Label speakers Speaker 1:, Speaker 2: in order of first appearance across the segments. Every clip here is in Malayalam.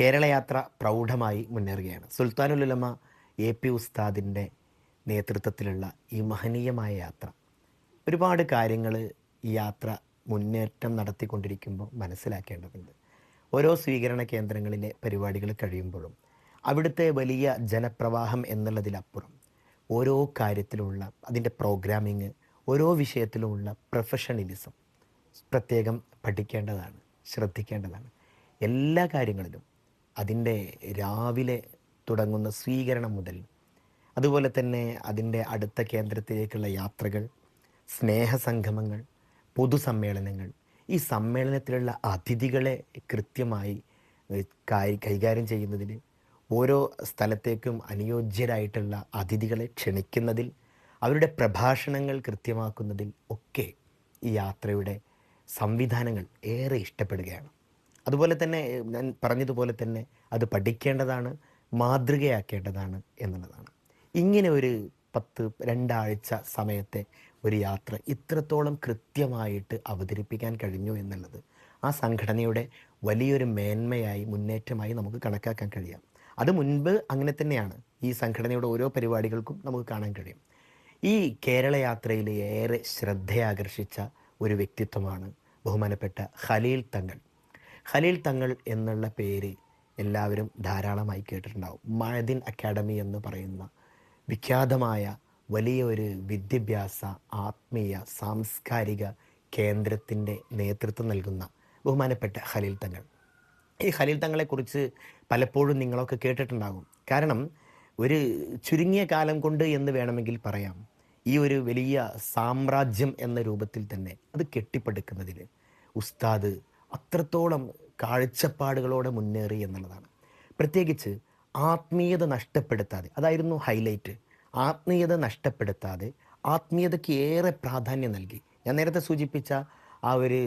Speaker 1: കേരളയാത്ര പ്രൗഢമായി മുന്നേറുകയാണ്. സുൽത്താനുലുലമ എ പി ഉസ്താദിന്റെ നേതൃത്വത്തിലുള്ള ഈ മഹനീയമായ യാത്ര. ഒരുപാട് കാര്യങ്ങൾ ഈ യാത്ര മുന്നേറ്റം നടത്തിക്കൊണ്ടിരിക്കുമ്പോൾ മനസ്സിലാക്കേണ്ടതുണ്ട്. ഓരോ സ്വീകരണ കേന്ദ്രങ്ങളിലെ പരിപാടികൾ കഴിയുമ്പോഴും അവിടുത്തെ വലിയ ജനപ്രവാഹം എന്നുള്ളതിലപ്പുറം ഓരോ കാര്യത്തിലുമുള്ള അതിന്റെ പ്രോഗ്രാമിങ് ഓരോ വിഷയത്തിലുമുള്ള പ്രൊഫഷണലിസം പ്രത്യേകം പഠിക്കേണ്ടതാണ് ശ്രദ്ധിക്കേണ്ടതാണ്. എല്ലാ കാര്യങ്ങളിലും അതിന്റെ രാവിലെ തുടങ്ങുന്ന സ്വീകരണം മുതൽ അതുപോലെ തന്നെ അതിന്റെ അടുത്ത കേന്ദ്രത്തിലേക്കുള്ള യാത്രകൾ സ്നേഹസംഗമങ്ങൾ പൊതുസമ്മേളനങ്ങൾ ഈ സമ്മേളനത്തിലുള്ള അതിഥികളെ കൃത്യമായി കൈകാര്യം ചെയ്യുന്നതിൽ ഓരോ സ്ഥലത്തേക്കും അനുയോജ്യരായിട്ടുള്ള അതിഥികളെ ക്ഷണിക്കുന്നതിൽ അവരുടെ പ്രഭാഷണങ്ങൾ കൃത്യമാക്കുന്നതിൽ ഒക്കെ ഈ യാത്രയുടെ സംവിധാനങ്ങൾ ഏറെ ഇഷ്ടപ്പെടുകയാണ്. അതുപോലെ തന്നെ ഞാൻ പറഞ്ഞതുപോലെ തന്നെ അത് പഠിക്കേണ്ടതാണ് മാതൃകയാക്കേണ്ടതാണ് എന്നുള്ളതാണ്. ഇങ്ങനെ ഒരു പത്ത് രണ്ടാഴ്ച സമയത്തെ ഒരു യാത്ര ഇത്രത്തോളം കൃത്യമായിട്ട് അവതരിപ്പിക്കാൻ കഴിഞ്ഞു എന്നുള്ളത് ആ സംഘടനയുടെ വലിയൊരു മേന്മയായി മുന്നേറ്റമായി നമുക്ക് കണക്കാക്കാൻ കഴിയാം. അത് മുൻപ് അങ്ങനെ തന്നെയാണ്. ഈ സംഘടനയുടെ ഓരോ പരിപാടികൾക്കും നമുക്ക് കാണാൻ കഴിയും. ഈ കേരള യാത്രയിൽ ഏറെ ശ്രദ്ധയാകർഷിച്ച ഒരു വ്യക്തിത്വമാണ് ബഹുമാനപ്പെട്ട ഖലീൽ തങ്ങൾ. ഖലീൽ തങ്ങൾ എന്നുള്ള പേര് എല്ലാവരും ധാരാളമായി കേട്ടിട്ടുണ്ടാവും. മഴദിൻ അക്കാഡമി എന്ന് പറയുന്ന വിഖ്യാതമായ വലിയ ഒരു വിദ്യാഭ്യാസ ആത്മീയ സാംസ്കാരിക കേന്ദ്രത്തിന്റെ നേതൃത്വം നൽകുന്ന ബഹുമാനപ്പെട്ട ഖലീൽ തങ്ങൾ. ഈ ഖലീൽ തങ്ങളെക്കുറിച്ച് പലപ്പോഴും നിങ്ങളൊക്കെ കേട്ടിട്ടുണ്ടാകും. കാരണം ഒരു ചുരുങ്ങിയ കാലം കൊണ്ട് എന്ന് വേണമെങ്കിൽ പറയാം. ഈ ഒരു വലിയ സാമ്രാജ്യം എന്ന രൂപത്തിൽ തന്നെ അത് കെട്ടിപ്പടുക്കുന്നതിൽ ഉസ്താദ് അത്രത്തോളം കാഴ്ചപ്പാടുകളോടെ മുന്നേറി എന്നുള്ളതാണ്. പ്രത്യേകിച്ച് ആത്മീയത നഷ്ടപ്പെടുത്താതെ അതായിരുന്നു ഹൈലൈറ്റ്. ആത്മീയത നഷ്ടപ്പെടുത്താതെ ആത്മീയതയ്ക്ക് ഏറെ പ്രാധാന്യം നൽകി. ഞാൻ നേരത്തെ സൂചിപ്പിച്ച ആ ഒരു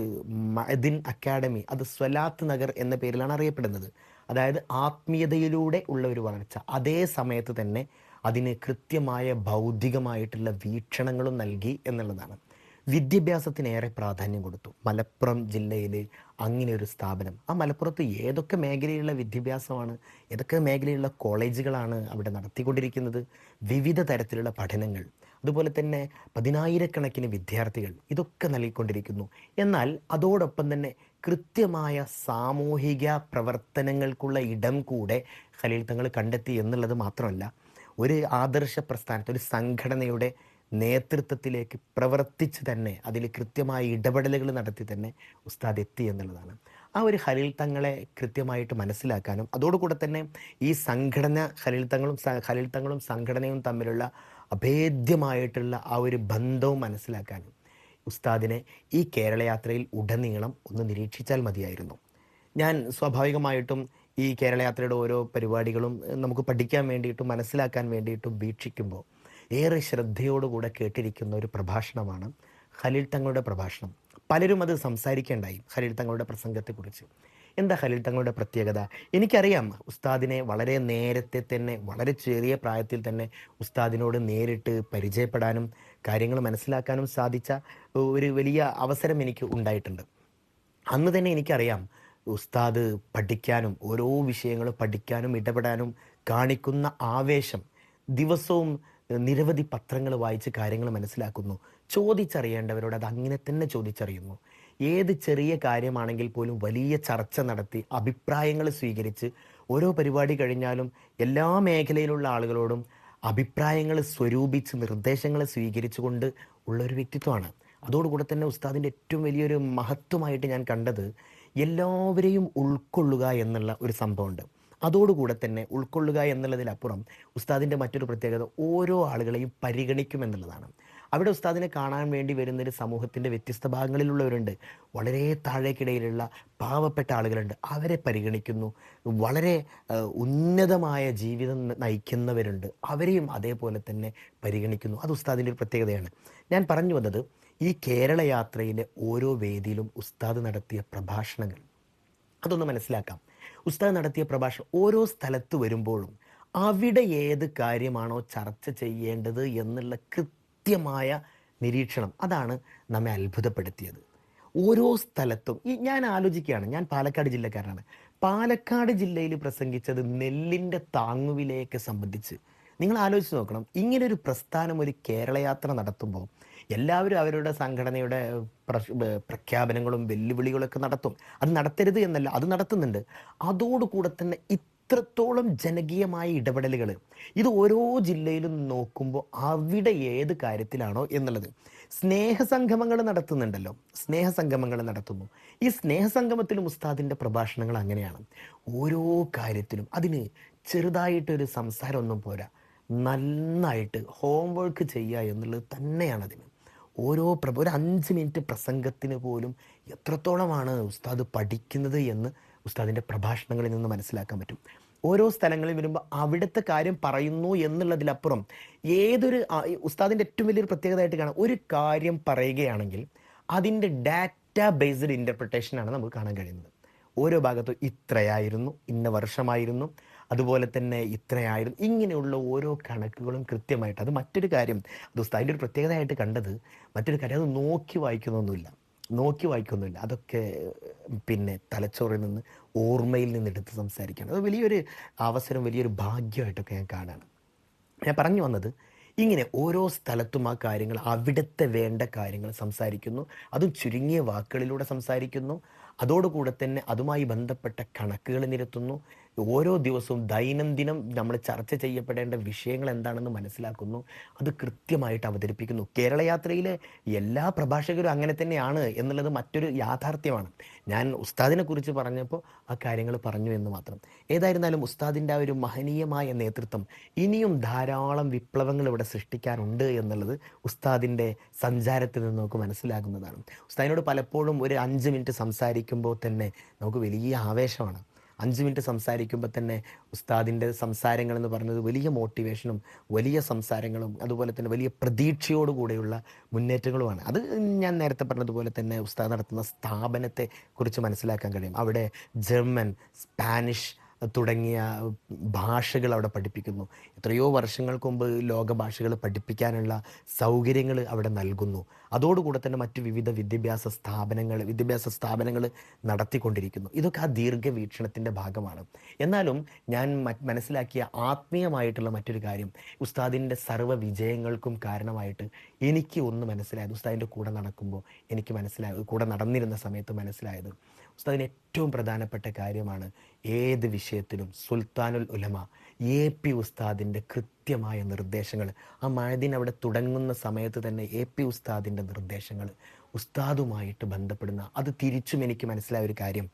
Speaker 1: മഅദിൻ അക്കാഡമി അത് സ്വലാത്ത് നഗർ എന്ന പേരിലാണ് അറിയപ്പെടുന്നത്. അതായത് ആത്മീയതയിലൂടെ ഉള്ള ഒരു വളർച്ച. അതേ സമയത്ത് തന്നെ അതിന് കൃത്യമായ ഭൗതികമായിട്ടുള്ള വീക്ഷണങ്ങളും നൽകി എന്നുള്ളതാണ്. വിദ്യാഭ്യാസത്തിന് ഏറെ പ്രാധാന്യം കൊടുത്തു. മലപ്പുറം ജില്ലയിൽ അങ്ങനെ ഒരു സ്ഥാപനം. ആ മലപ്പുറത്ത് ഏതൊക്കെ മേഖലയിലുള്ള വിദ്യാഭ്യാസമാണ് ഏതൊക്കെ മേഖലയിലുള്ള കോളേജുകളാണ് അവിടെ നടത്തിക്കൊണ്ടിരിക്കുന്നത് വിവിധ തരത്തിലുള്ള പഠനങ്ങൾ അതുപോലെ തന്നെ പതിനായിരക്കണക്കിന് വിദ്യാർത്ഥികൾ ഇതൊക്കെ നൽകിക്കൊണ്ടിരിക്കുന്നു. എന്നാൽ അതോടൊപ്പം തന്നെ കൃത്യമായ സാമൂഹിക പ്രവർത്തനങ്ങൾക്കുള്ള ഇടം കൂടെ ഖലീൽ തങ്ങൾ കണ്ടെത്തി എന്നുള്ളത് മാത്രമല്ല ഒരു ആദർശ പ്രസ്ഥാനത്ത് ഒരു സംഘടനയുടെ നേതൃത്വത്തിലേക്ക് പ്രവർത്തിച്ച് തന്നെ അതിൽ കൃത്യമായ ഇടപെടലുകൾ നടത്തി തന്നെ ഉസ്താദ് എത്തി എന്നുള്ളതാണ്. ആ ഒരു ഹലിൽ തങ്ങളെ കൃത്യമായിട്ട് മനസ്സിലാക്കാനും അതോടുകൂടെ തന്നെ ഈ സംഘടന ഹലിൽ തങ്ങളും ഹലിൽ തങ്ങളും സംഘടനയും തമ്മിലുള്ള അഭേദ്യമായിട്ടുള്ള ആ ഒരു ബന്ധവും മനസ്സിലാക്കാനും ഉസ്താദിനെ ഈ കേരളയാത്രയിൽ ഉടനീളം ഒന്ന് നിരീക്ഷിച്ചാൽ മതിയായിരുന്നു. ഞാൻ സ്വാഭാവികമായിട്ടും ഈ കേരളയാത്രയുടെ ഓരോ പരിപാടികളും നമുക്ക് പഠിക്കാൻ വേണ്ടിയിട്ടും മനസ്സിലാക്കാൻ വേണ്ടിയിട്ടും വീക്ഷിക്കുമ്പോൾ ഏറെ ശ്രദ്ധയോടുകൂടെ കേട്ടിരിക്കുന്ന ഒരു പ്രഭാഷണമാണ് ഖലീൽ തങ്ങളുടെ പ്രഭാഷണം. പലരും അത് സംസാരിക്കേണ്ടായി ഖലീൽ തങ്ങളുടെ പ്രസംഗത്തെക്കുറിച്ച്. എന്താ ഖലീൽ തങ്ങളുടെ പ്രത്യേകത? എനിക്കറിയാം ഉസ്താദിനെ വളരെ നേരത്തെ തന്നെ വളരെ ചെറിയ പ്രായത്തിൽ തന്നെ ഉസ്താദിനോട് നേരിട്ട് പരിചയപ്പെടാനും കാര്യങ്ങൾ മനസ്സിലാക്കാനും സാധിച്ച ഒരു വലിയ അവസരം എനിക്ക് ഉണ്ടായിട്ടുണ്ട്. അന്ന് തന്നെ എനിക്കറിയാം ഉസ്താദ് പഠിക്കാനും ഓരോ വിഷയങ്ങൾ പഠിക്കാനും ഇടപെടാനും കാണിക്കുന്ന ആവേശം ദിവസവും നിരവധി പത്രങ്ങൾ വായിച്ച് കാര്യങ്ങൾ മനസ്സിലാക്കുന്നു. ചോദിച്ചറിയേണ്ടവരോട് അത് അങ്ങനെ തന്നെ ചോദിച്ചറിയുന്നു. ഏത് ചെറിയ കാര്യമാണെങ്കിൽ പോലും വലിയ ചർച്ച നടത്തി അഭിപ്രായങ്ങൾ സ്വീകരിച്ച് ഓരോ പരിപാടി കഴിഞ്ഞാലും എല്ലാ മേഖലയിലുള്ള ആളുകളോടും അഭിപ്രായങ്ങൾ സ്വരൂപിച്ച് നിർദ്ദേശങ്ങൾ സ്വീകരിച്ചുകൊണ്ട് ഉള്ള ഒരു വ്യക്തിത്വമാണ്. അതോടുകൂടെ തന്നെ ഉസ്താദിന്റെ ഏറ്റവും വലിയൊരു മഹത്വമായിട്ട് ഞാൻ കണ്ടത് എല്ലാവരെയും ഉൾക്കൊള്ളുക എന്നുള്ള ഒരു സംഭവമുണ്ട്. അതോടുകൂടെ തന്നെ ഉൾക്കൊള്ളുക എന്നുള്ളതിലപ്പുറം ഉസ്താദിന്റെ മറ്റൊരു പ്രത്യേകത ഓരോ ആളുകളെയും പരിഗണിക്കുമെന്നുള്ളതാണ് അവിടെ ഉസ്താദിനെ കാണാൻ വേണ്ടി വരുന്നൊരു സമൂഹത്തിന്റെ വ്യത്യസ്ത ഭാഗങ്ങളിലുള്ളവരുണ്ട്. വളരെ താഴേക്കിടയിലുള്ള പാവപ്പെട്ട ആളുകളുണ്ട്. അവരെ പരിഗണിക്കുന്നു. വളരെ ഉന്നതമായ ജീവിതം നയിക്കുന്നവരുണ്ട്. അവരെയും അതേപോലെ തന്നെ പരിഗണിക്കുന്നു. അത് ഉസ്താദിന്റെ ഒരു പ്രത്യേകതയാണ്. ഞാൻ പറഞ്ഞു വന്നത് ഈ കേരള യാത്രയിലെ ഓരോ വേദിയിലും ഉസ്താദ് നടത്തിയ പ്രഭാഷണങ്ങൾ. അതൊന്ന് മനസ്സിലാക്കാം. ഉസ്താദ് നടത്തിയ പ്രഭാഷണം ഓരോ സ്ഥലത്ത് വരുമ്പോഴും അവിടെ ഏത് കാര്യമാണോ ചർച്ച ചെയ്യേണ്ടത് എന്നുള്ള കൃത്യമായ നിരീക്ഷണം അതാണ് നമ്മെ അത്ഭുതപ്പെടുത്തിയത്. ഓരോ സ്ഥലത്തും ഈ ഞാൻ ആലോചിക്കുകയാണ് ഞാൻ പാലക്കാട് ജില്ലക്കാരനാണ്. പാലക്കാട് ജില്ലയിൽ പ്രസംഗിച്ചത് നെല്ലിന്റെ താങ്ങുവിലയൊക്കെ സംബന്ധിച്ച്. നിങ്ങൾ ആലോചിച്ച് നോക്കണം ഇങ്ങനൊരു പ്രസ്ഥാനം ഒരു കേരളയാത്ര നടത്തുമ്പോൾ എല്ലാവരും അവരുടെ സംഘടനയുടെ പ്രഖ്യാപനങ്ങളും വെല്ലുവിളികളൊക്കെ നടത്തും. അത് നടത്തരുത് എന്നല്ല അത് നടത്തുന്നുണ്ട്. അതോടുകൂടെ തന്നെ ഇത്രത്തോളം ജനകീയമായ ഇടപെടലുകൾ ഇത് ഓരോ ജില്ലയിലും നോക്കുമ്പോൾ അവിടെ ഏത് കാര്യത്തിലാണോ എന്നുള്ളത്. സ്നേഹസംഗമങ്ങൾ നടത്തുന്നുണ്ടല്ലോ. സ്നേഹസംഗമങ്ങൾ നടത്തുന്നു. ഈ സ്നേഹസംഗമത്തിലും ഉസ്താദിന്റെ പ്രഭാഷണങ്ങൾ അങ്ങനെയാണ്. ഓരോ കാര്യത്തിലും അതിന് ചെറുതായിട്ടൊരു സംസാരമൊന്നും പോരാ. നന്നായിട്ട് ഹോംവർക്ക് ചെയ്യുക എന്നുള്ളത് തന്നെയാണ് അതിന് ഓരോ പ്രഭ ഒരു അഞ്ച് മിനിറ്റ് പ്രസംഗത്തിന് പോലും എത്രത്തോളമാണ് ഉസ്താദ് പഠിക്കുന്നത് എന്ന് ഉസ്താദിന്റെ പ്രഭാഷണങ്ങളിൽ നിന്ന് മനസ്സിലാക്കാൻ പറ്റും. ഓരോ സ്ഥലങ്ങളിൽ വരുമ്പോൾ അവിടുത്തെ കാര്യം പറയുന്നു എന്നുള്ളതിലപ്പുറം ഏതൊരു ഉസ്താദിന്റെ ഏറ്റവും വലിയൊരു പ്രത്യേകതയായിട്ട് കാണാം. ഒരു കാര്യം പറയുകയാണെങ്കിൽ അതിന്റെ ഡാറ്റ ബേസ്ഡ് ഇന്റർപ്രിട്ടേഷനാണ് നമുക്ക് കാണാൻ കഴിയുന്നത്. ഓരോ ഭാഗത്തും ഇത്രയായിരുന്നു ഇന്ന വർഷമായിരുന്നു അതുപോലെ തന്നെ ഇത്രയായിരുന്നു. ഇങ്ങനെയുള്ള ഓരോ കണക്കുകളും കൃത്യമായിട്ട് അത് മറ്റൊരു കാര്യം ദോസ്ത അതിന്റെ ഒരു പ്രത്യേകതയായിട്ട് കണ്ടത് മറ്റൊരു കാര്യം അത് നോക്കി വായിക്കുന്നൊന്നുമില്ല. നോക്കി വായിക്കൊന്നുമില്ല അതൊക്കെ പിന്നെ തലച്ചോറിൽ നിന്ന് ഓർമ്മയിൽ നിന്ന് എടുത്ത് സംസാരിക്കണം അത് വലിയൊരു അവസരം വലിയൊരു ഭാഗ്യമായിട്ടൊക്കെ ഞാൻ കാണാണ്. ഞാൻ പറഞ്ഞു വന്നത് ഇങ്ങനെ ഓരോ സ്ഥലത്തും ആ കാര്യങ്ങൾ അവിടുത്തെ വേണ്ട കാര്യങ്ങൾ സംസാരിക്കുന്നു. അതും ചുരുങ്ങിയ വാക്കുകളിലൂടെ സംസാരിക്കുന്നു. അതോടുകൂടെ തന്നെ അതുമായി ബന്ധപ്പെട്ട കണക്കുകൾ നിരത്തുന്നു. ഓരോ ദിവസവും ദൈനംദിനം നമ്മൾ ചർച്ച ചെയ്യപ്പെടേണ്ട വിഷയങ്ങൾ എന്താണെന്ന് മനസ്സിലാക്കുന്നു. അത് കൃത്യമായിട്ട് അവതരിപ്പിക്കുന്നു. കേരള യാത്രയിലെ എല്ലാ പ്രഭാഷകരും അങ്ങനെ തന്നെയാണ് എന്നുള്ളത് മറ്റൊരു യാഥാർത്ഥ്യമാണ്. ഞാൻ ഉസ്താദിനെ കുറിച്ച് പറഞ്ഞപ്പോൾ ആ കാര്യങ്ങൾ പറഞ്ഞു എന്ന് മാത്രം. ഏതായിരുന്നാലും ഉസ്താദിന്റെ ആ ഒരു മഹനീയമായ നേതൃത്വം ഇനിയും ധാരാളം വിപ്ലവങ്ങൾ ഇവിടെ സൃഷ്ടിക്കാനുണ്ട് എന്നുള്ളത് ഉസ്താദിന്റെ സഞ്ചാരത്തിൽ നിന്ന് നമുക്ക് മനസ്സിലാകുന്നതാണ്. ഉസ്താദിനോട് പലപ്പോഴും ഒരു അഞ്ച് മിനിറ്റ് സംസാരിക്കുമ്പോൾ തന്നെ നമുക്ക് വലിയ ആവേശമാണ്. അഞ്ച് മിനിറ്റ് സംസാരിക്കുമ്പോൾ തന്നെ ഉസ്താദിന്റെ സംസാരങ്ങൾ എന്ന് പറയുന്നത് വലിയ മോട്ടിവേഷനും വലിയ സംസാരങ്ങളും അതുപോലെ തന്നെ വലിയ പ്രതീക്ഷയോടുകൂടെയുള്ള മുന്നേറ്റങ്ങളുമാണ്. അത് ഞാൻ നേരത്തെ പറഞ്ഞതുപോലെ തന്നെ ഉസ്താദ് നടത്തുന്ന സ്ഥാപനത്തെ കുറിച്ച് മനസ്സിലാക്കാൻ കഴിയും. അവിടെ ജർമ്മൻ സ്പാനിഷ് തുടങ്ങിയ ഭാഷകൾ അവിടെ പഠിപ്പിക്കുന്നു. എത്രയോ വർഷങ്ങൾക്ക് മുമ്പ് ലോക ഭാഷകൾ പഠിപ്പിക്കാനുള്ള സൗകര്യങ്ങൾ അവിടെ നൽകുന്നു. അതോടുകൂടെ തന്നെ മറ്റു വിവിധ വിദ്യാഭ്യാസ സ്ഥാപനങ്ങൾ വിദ്യാഭ്യാസ സ്ഥാപനങ്ങൾ നടത്തിക്കൊണ്ടിരിക്കുന്നു. ഇതൊക്കെ ആ ദീർഘവീക്ഷണത്തിന്റെ ഭാഗമാണ്. എന്നാലും ഞാൻ മനസ്സിലാക്കിയ ആത്മീയമായിട്ടുള്ള മറ്റൊരു കാര്യം ഉസ്താദിന്റെ സർവ വിജയങ്ങൾക്കും കാരണമായിട്ട് എനിക്ക് ഒന്ന് മനസ്സിലായത് ഉസ്താദിന്റെ കൂടെ നടക്കുമ്പോൾ എനിക്ക് മനസ്സിലായത് കൂടെ നടന്നിരുന്ന സമയത്ത് മനസ്സിലായത് ഉസ്താദിന് ഏറ്റവും പ്രധാനപ്പെട്ട കാര്യമാണ് ഏത് വിഷയത്തിലും സുൽത്താനുൽ ഉലമ എ പി ഉസ്താദിന്റെ കൃത്യമായ നിർദ്ദേശങ്ങൾ ആ മഴദിൻ അവിടെ തുടങ്ങുന്ന സമയത്ത് തന്നെ എ പി ഉസ്താദിന്റെ നിർദ്ദേശങ്ങൾ ഉസ്താദുമായിട്ട് ബന്ധപ്പെടുന്ന അത് തിരിച്ചും എനിക്ക് മനസ്സിലായ ഒരു കാര്യം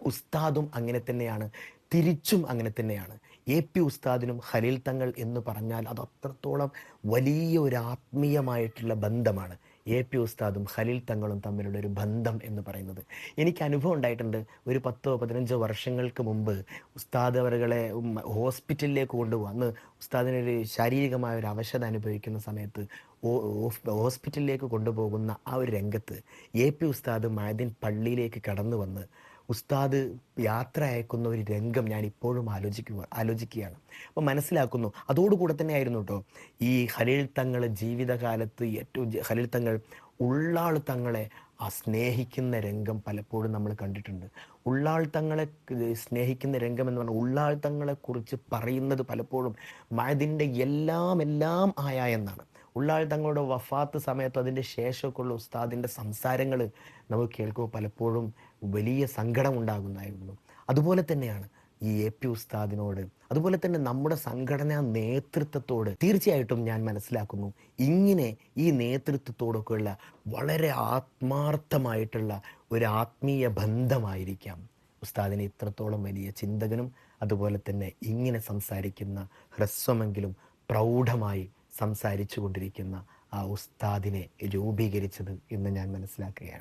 Speaker 1: ഉസ്താദും അങ്ങനെ തന്നെയാണ് തിരിച്ചും അങ്ങനെ തന്നെയാണ്. എ പി ഉസ്താദിനും ഖലീൽ തങ്ങൾ എന്ന് പറഞ്ഞാൽ അത് അത്രത്തോളം വലിയ ഒരു ആത്മീയമായിട്ടുള്ള ബന്ധമാണ്. എ പി ഉസ്താദും ഖലീൽ തങ്ങളും തമ്മിലുള്ള ഒരു ബന്ധം എന്ന് പറയുന്നത്. എനിക്ക് അനുഭവം ഉണ്ടായിട്ടുണ്ട്. ഒരു പത്തോ പതിനഞ്ചോ വർഷങ്ങൾക്ക് മുമ്പ് ഉസ്താദ് അവരുകളെ ഹോസ്പിറ്റലിലേക്ക് കൊണ്ടുപോകും അന്ന് ഉസ്താദിനൊരു ശാരീരികമായ ഒരു അവശത അനുഭവിക്കുന്ന സമയത്ത് ഹോസ്പിറ്റലിലേക്ക് കൊണ്ടുപോകുന്ന ആ ഒരു രംഗത്ത് എ പി ഉസ്താദ് മഴദിൻ പള്ളിയിലേക്ക് കടന്നു വന്ന് ഉസ്താദ് യാത്ര അയക്കുന്ന ഒരു രംഗം ഞാൻ ഇപ്പോഴും ആലോചിക്കുക ആലോചിക്കുകയാണ്. അപ്പം മനസ്സിലാക്കുന്നു അതോടുകൂടെ തന്നെ ആയിരുന്നു കേട്ടോ ഈ ഹലിൽ തങ്ങൾ ജീവിതകാലത്ത് ഏറ്റവും ഹലിൽ തങ്ങൾ ഉള്ളാൾ തങ്ങളെ ആ സ്നേഹിക്കുന്ന രംഗം പലപ്പോഴും നമ്മൾ കണ്ടിട്ടുണ്ട്. ഉള്ളാൾ തങ്ങളെ സ്നേഹിക്കുന്ന രംഗം എന്ന് പറഞ്ഞാൽ ഉള്ളാൾ തങ്ങളെക്കുറിച്ച് പറയുന്നത് പലപ്പോഴും മഴതിന്റെ എല്ലാം എല്ലാം ആയ എന്നാണ്. ഉള്ളാൾ തങ്ങളുടെ വഫാത്ത് സമയത്ത് അതിന്റെ ശേഷമൊക്കെ ഉള്ള ഉസ്താദിന്റെ സംസാരങ്ങൾ നമുക്ക് കേൾക്കുമ്പോൾ പലപ്പോഴും വലിയ സങ്കടം ഉണ്ടാകുന്നതായിരുന്നു അതുപോലെ തന്നെയാണ് ഈ എ പി ഉസ്താദിനോട് അതുപോലെ തന്നെ നമ്മുടെ സംഘടനാ നേതൃത്വത്തോട് തീർച്ചയായിട്ടും ഞാൻ മനസ്സിലാക്കുന്നു. ഇങ്ങനെ ഈ നേതൃത്വത്തോടൊക്കെയുള്ള വളരെ ആത്മാർത്ഥമായിട്ടുള്ള ഒരു ആത്മീയ ബന്ധമായിരിക്കാം. ഉസ്താദിനെ ഇത്രത്തോളം വലിയ ചിന്തകനും അതുപോലെ തന്നെ ഇങ്ങനെ സംസാരിക്കുന്ന ഹ്രസ്വമെങ്കിലും പ്രൗഢമായി സംസാരിച്ചു കൊണ്ടിരിക്കുന്ന ആ ഉസ്താദിനെ രൂപീകരിച്ചത് എന്ന് ഞാൻ മനസ്സിലാക്കുകയാണ്.